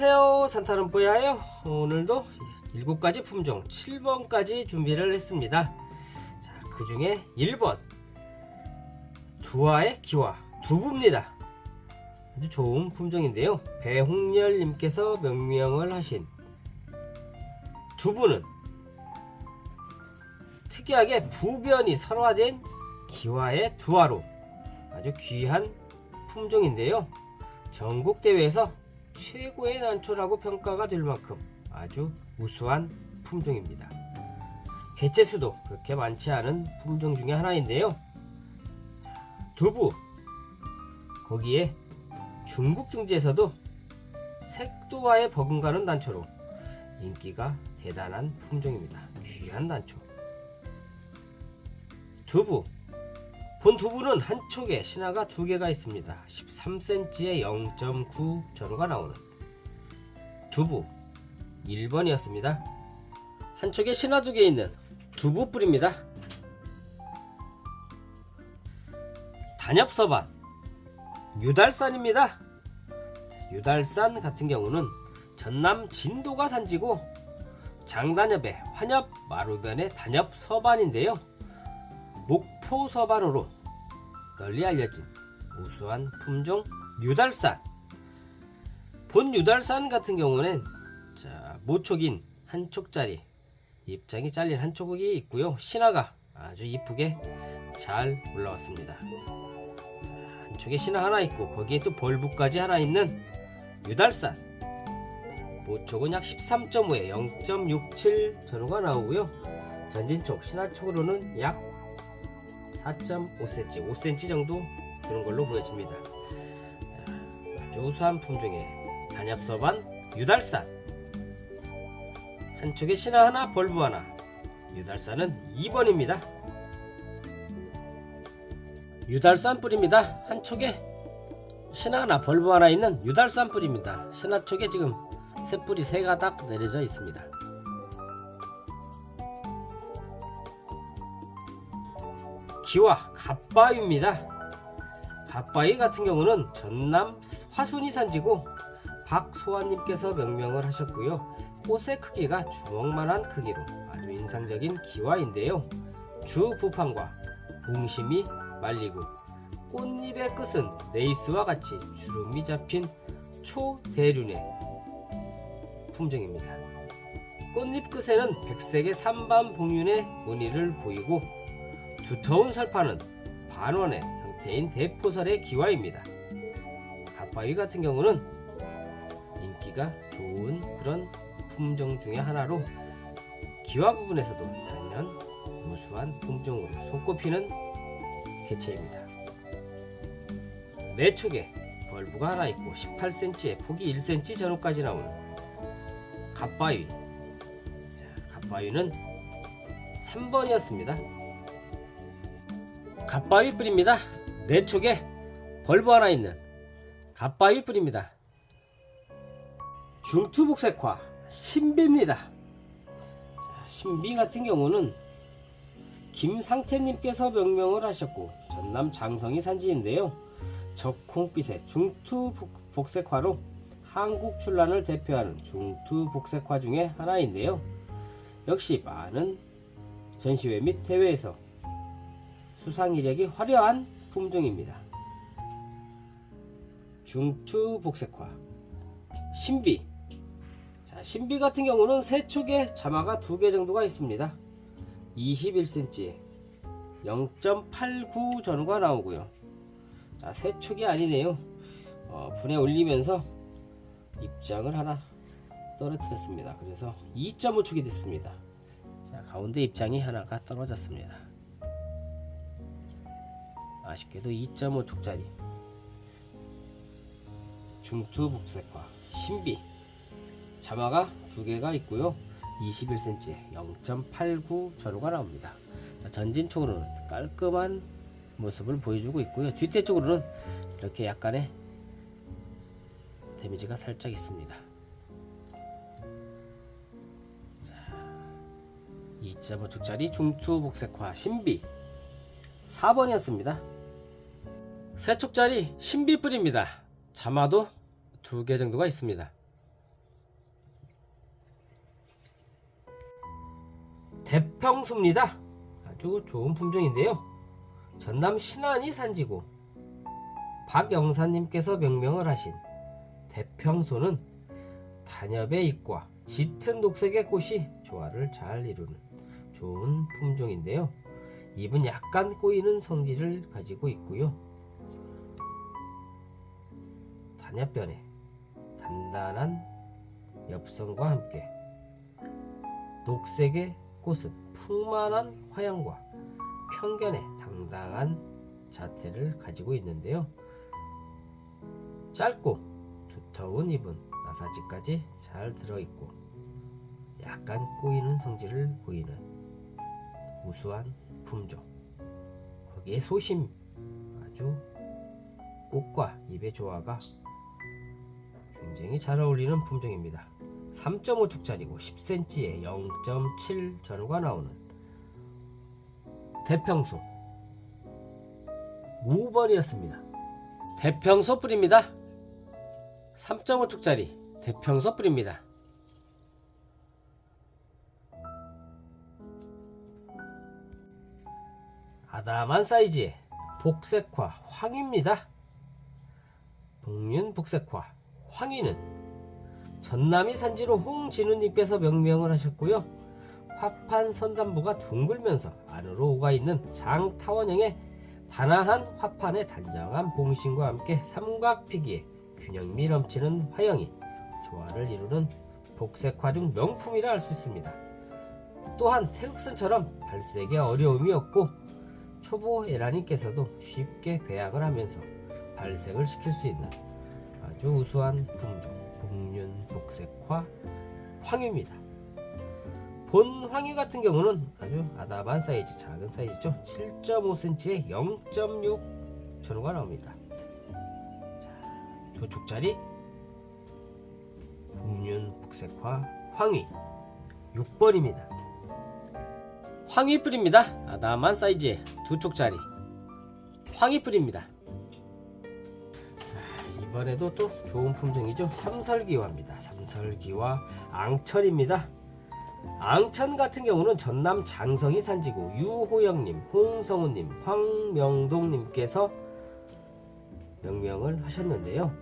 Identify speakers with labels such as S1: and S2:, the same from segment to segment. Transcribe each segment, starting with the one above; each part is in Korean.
S1: 안녕하세요. 산타름뽀야예요. 오늘도 7가지 품종 7번까지 준비를 했습니다. 자, 그 중에 1번. 두화의 기화 두부입니다. 아주 좋은 품종인데요. 배홍렬님께서 명명을 하신 두부는 특이하게 부변이 설화된 기화의 두화로 아주 귀한 품종인데요. 전국 대회에서 최고의 난초라고 평가가 될 만큼 아주 우수한 품종입니다. 개체 수도 그렇게 많지 않은 품종 중에 하나인데요. 두부 거기에 중국 등지에서도 색도와에 버금가는 난초로 인기가 대단한 품종입니다. 귀한 난초. 두부 본 두부는 한 촉에 신화가 두 개가 있습니다. 13cm에 0.9 전후가 나오는 두부 1번이었습니다. 한 촉에 신화 두 개 있는 두부 뿌리입니다. 단엽서반 유달산입니다. 유달산 같은 경우는 전남 진도가 산지고 장단엽의 환엽 마루변의 단엽 서반인데요. 목 포 서반으로 널리 알려진 우수한 품종 유달산. 본 유달산 같은 경우는 자, 모촉인 한 촉짜리 입장이 잘린 한 촉이 있고요. 신화가 아주 이쁘게 잘 올라왔습니다. 자, 한 촉에 신화 하나 있고 거기에 또 벌부까지 하나 있는 유달산. 모촉은 약 13.5에 0.67 전후가 나오고요. 전진촉, 신화촉으로는 약 4.5cm, 5cm 정도 되는 걸로 보여집니다. 우수한 품종의 단엽서반 유달산 한쪽에 신화 하나, 벌부 하나 유달산은 2번입니다. 유달산 뿌리입니다. 한쪽에 신화 하나, 벌부 하나 있는 유달산 뿌리입니다. 신화 쪽에 지금 새뿌리 세 가닥 내려져 있습니다. 기와 갓바위입니다. 갓바위 같은 경우는 전남 화순이 산지고 박소환님께서 명명을 하셨고요. 꽃의 크기가 주먹만한 크기로 아주 인상적인 기와인데요. 주 부판과 붕심이 말리고 꽃잎의 끝은 레이스와 같이 주름이 잡힌 초대륜의 품종입니다. 꽃잎 끝에는 백색의 삼반 봉윤의 무늬를 보이고 두터운 설파는 반원의 형태인 대포설의 기와입니다. 가파위 같은 경우는 인기가 좋은 그런 품종 중의 하나로 기와 부분에서도 단연 우수한 품종으로 손꼽히는 개체입니다. 매촉에 벌브가 하나 있고 18cm에 폭이 1cm 전후까지 나오는 갓바위. 자, 갓바위는 3번이었습니다. 갓바위 뿌리입니다. 내 쪽에 벌브 하나 있는 갓바위 뿌리입니다. 중투복색화 신비입니다. 자, 신비 같은 경우는 김상태님께서 명명을 하셨고 전남 장성이 산지인데요. 적콩빛의 중투복색화로 한국 출란을 대표하는 중투복색화 중에 하나인데요. 역시 많은 전시회 및 대회에서 수상 이력이 화려한 품종입니다. 중투 복색화 신비 자, 신비 같은 경우는 세 촉에 자마가 두 개 정도가 있습니다. 21cm 0.89 전후가 나오고요. 자, 세 촉이 아니네요. 어, 분에 올리면서 입장을 하나 떨어뜨렸습니다. 그래서 2.5촉이 됐습니다. 자, 가운데 입장이 하나가 떨어졌습니다. 아쉽게도 2.5촉짜리. 중투 복색화 신비. 자마가 두 개가 있고요. 21cm 0.89 전후가 나옵니다. 자, 전진 쪽으로는 깔끔한 모습을 보여주고 있고요. 뒷대 쪽으로는 이렇게 약간의 데미지가 살짝 있습니다. 자, 2.5촉짜리 중투 복색화 신비. 4번이었습니다 세촉짜리 신비뿔입니다. 자마도 두 개 정도가 있습니다. 대평수입니다. 아주 좋은 품종인데요. 전남 신안이 산지고 박영사님께서 명명을 하신 대평소는 단엽의 잎과 짙은 녹색의 꽃이 조화를 잘 이루는 좋은 품종인데요. 잎은 약간 꼬이는 성질을 가지고 있고요. 단엽변에 단단한 엽성과 함께 녹색의 꽃은 풍만한 화향과 편견의 당당한 자태를 가지고 있는데요. 짧고 두터운 잎은 나사지까지 잘 들어있고 약간 꼬이는 성질을 보이는 우수한 품종. 거기에 소심 아주 꽃과 잎의 조화가 굉장히 잘 어울리는 품종입니다. 3.5축짜리고 10cm에 0.7 전후가 나오는 대평소 5번이었습니다. 대평소 뿌립니다. 3.5축짜리 대평소 뿌립니다. 아담한 사이즈의 복색화 황입니다. 복륜 복색화 황희는 전남이 산지로 홍진우님께서 명명을 하셨고요. 화판 선단부가 둥글면서 안으로 오가 있는 장타원형의 단아한 화판의 단정한 봉신과 함께 삼각피기에 균형미 넘치는 화형이 조화를 이루는 복색화 중 명품이라 할 수 있습니다. 또한 태극선처럼 발색에 어려움이 없고 초보 에라님께서도 쉽게 배양을 하면서 발색을 시킬 수 있는 아주 우수한 품종 복륜 복색화 황유입니다. 본 황유 같은 경우는 아주 아담한 사이즈, 작은 사이즈죠. 7.5cm에 0.6 전후가 나옵니다. 자, 두 축짜리 복륜 복색화 황위 6번입니다. 황위 뿌립니다. 아담한 사이즈의 두 쪽짜리 황위 뿌립니다. 이번에도 또 좋은 품종이죠. 삼설기화입니다. 삼설기화 앙철입니다. 앙천 같은 경우는 전남 장성이 산지고 유호영님, 홍성우님, 황명동님께서 명명을 하셨는데요.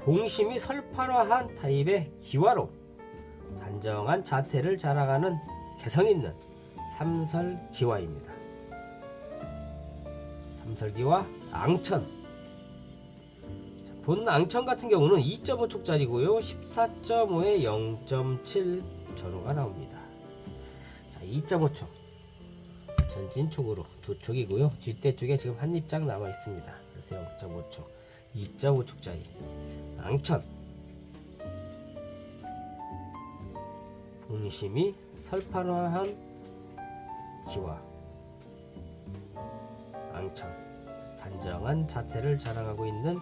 S1: 봉심이 설판화한 타입의 기화로 단정한 자태를 자랑하는 개성 있는 삼설기화입니다. 삼설기화 앙천 본 앙천 같은 경우는 2.5촉짜리고요. 14.5에 0.7 전후가 나옵니다. 자, 2.5촉 전진촉으로 두 촉이고요. 뒷대 쪽에 지금 한 입장 남아 있습니다. 그래서 0.5촉, 2.5촉짜리 앙천 봉심이 설판화한 기와 앙천 단정한 자태를 자랑하고 있는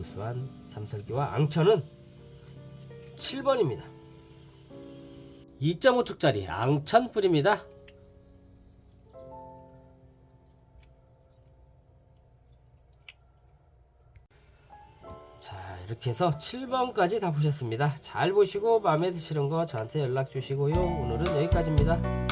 S1: 우수한 삼설기와 앙천은 7번입니다. 2.5촉짜리 앙천 뿌립니다. 자 이렇게 해서 7번까지 다 보셨습니다. 잘 보시고 마음에 드시는 거 저한테 연락 주시고요. 오늘은 여기까지입니다.